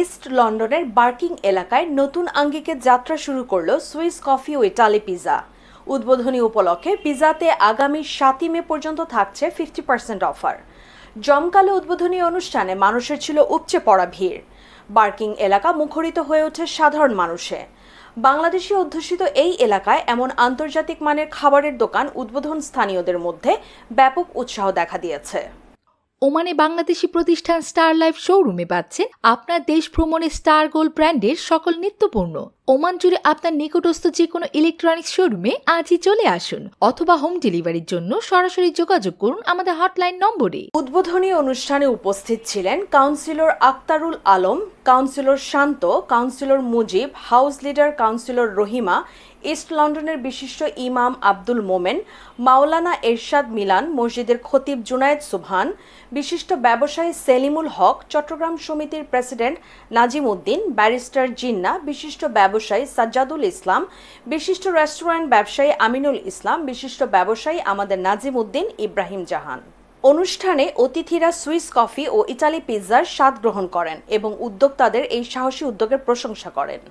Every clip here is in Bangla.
ইস্ট লন্ডনের বার্কিং এলাকায় নতুন আঙ্গিকে যাত্রা শুরু করল সুইস কফি ও ইটালি পিজা। উদ্বোধনী উপলক্ষে পিজাতে আগামী সাতই মে পর্যন্ত থাকছে ফিফটি পার্সেন্ট অফার। জমকালো উদ্বোধনী অনুষ্ঠানে মানুষের ছিল উপচে পড়া ভিড়। বার্কিং এলাকা মুখরিত হয়ে ওঠে সাধারণ মানুষে। বাংলাদেশি অধ্যুষিত এই এলাকায় এমন আন্তর্জাতিক মানের খাবারের দোকান উদ্বোধন স্থানীয়দের মধ্যে ব্যাপক উৎসাহ দেখা দিয়েছে। ওমানে বাংলাদেশি প্রতিষ্ঠান স্টার লাইফ শোরুমে পাচ্ছেন আপনার দেশ ভ্রমণে স্টার গোল্ড ব্র্যান্ডের সকল নিত্যপণ্য। ওমান জুড়ে আপনার নিকটস্থ যে কোনো ইলেকট্রনিক্স শোরুমে আজই চলে আসুন অথবা হোম ডেলিভারির জন্য সরাসরি যোগাযোগ করুন আমাদের হটলাইন নম্বরে। উদ্বোধনী অনুষ্ঠানে উপস্থিত ছিলেন councillor Aktarul Alam councillor Shanto councillor Mujib house leader councillor Rahima east লন্ডনের বিশিষ্ট ইমাম আব্দুল মোমেন, মাওলানা এরশাদ মিলান, মসজিদের খতিব জুনায়েদ সুবহান, বিশিষ্ট ব্যবসায়ী সেলিমুল হক, চট্টগ্রাম সমিতির প্রেসিডেন্ট নাজিম উদ্দিন ব্যারিস্টার জিন্না, বিশিষ্ট ব্যবসায়ী সাজ্জাদুল ইসলাম, বিশিষ্ট রেস্টুরেন্ট ব্যবসায়ী আমিনুল ইসলাম, বিশিষ্ট ব্যবসায়ী আমাদের নাজিম উদ্দিন, ইব্রাহিম জাহান। অনুষ্ঠানে অতিথিরা সুইস কফি ও ইটালি পিৎজার স্বাদ গ্রহণ করেন এবং উদ্যোক্তাদের এই সাহসী উদ্যোগের প্রশংসা করেন।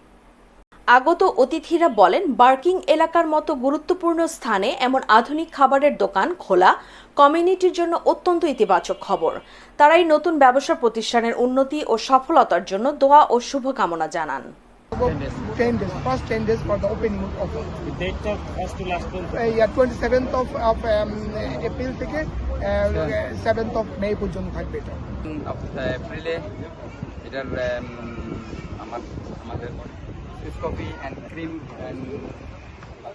আগত অতিথিরা বলেন, বার্কিং এলাকার মতো গুরুত্বপূর্ণ স্থানে এমন আধুনিক খাবারের দোকান খোলা কমিউনিটির জন্য অত্যন্ত ইতিবাচক খবর। তারাই নতুন ব্যবসা প্রতিষ্ঠানের উন্নতি ও সফলতার জন্য দোয়া ও শুভকামনা জানান। About 10 days, first 10 days for the opening offer. The date of first to last month. Uh, yeah, 27th of, of um, April থেকে uh, 7th of May পর্যন্ত থাকবে এটা এপ্রিলে এটার উম, আমার আমাদের coffee and cream and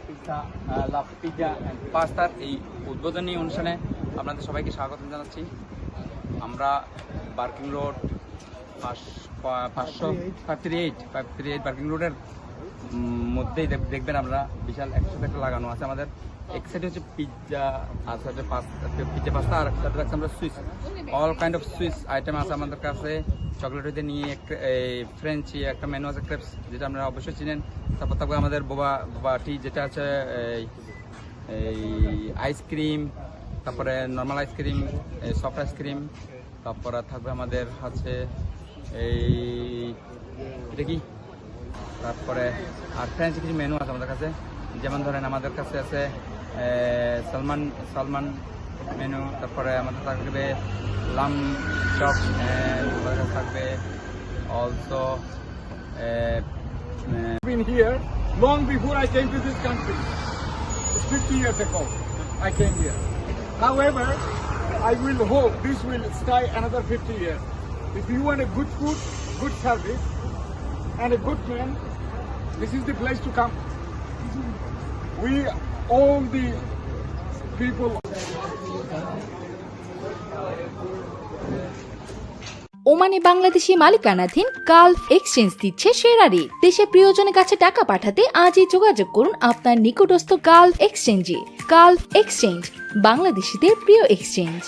pizza love pizza and পাস্তার এই উদ্বোধনী অনুষ্ঠানে আপনাদের সবাইকে স্বাগত জানাচ্ছি আমরা বার্কিং রোড পাঁচশো five three eight five three eight Barking রোডের মধ্যেই দেখ- দেখবেন আমরা বিশাল একসাথে একটা লাগানো আছে আমাদের। এক সাইডে হচ্ছে পিৎজা আর সাইডে পিৎজা পাস্তা আর সাথে রাখছি আমরা Swiss all kind of Swiss item আছে আমাদের কাছে। চকলেট হইতে নিয়ে এক- এই ফ্রেঞ্চি একটা মেনু আছে ক্রেপস যেটা আপনারা অবশ্যই চিনেন। তারপর তারপর আমাদের বোবা বোবা টি যেটা আছে এই এই আইসক্রিম তারপরে নর্মাল আইসক্রিম সফট আইসক্রিম তারপরে থাকবে আমাদের আছে এই দেখি তারপরে আর ফ্রেঞ্চ কিছু মেনু আছে আমাদের কাছে। যেমন ধরেন আমাদের কাছে আছে সালমান সালমান মেনু তারপরে আমাদের থাকবে লাম চপ থাকবে also long before I came to this country fifty years এক I came here however I will hope this will stay another If you want a good food, good service, and a good man, this is the place to come. We, all the people. ওমানে বাংলাদেশি মালিকানাধীন গালফ এক্সচেঞ্জ দিচ্ছে সেরা রেট দেশে প্রিয়জনের কাছে টাকা পাঠাতে আজই যোগাযোগ করুন আপনার নিকটস্থ গালফ এক্সচেঞ্জে। গালফ এক্সচেঞ্জ বাংলাদেশিদের প্রিয় এক্সচেঞ্জ।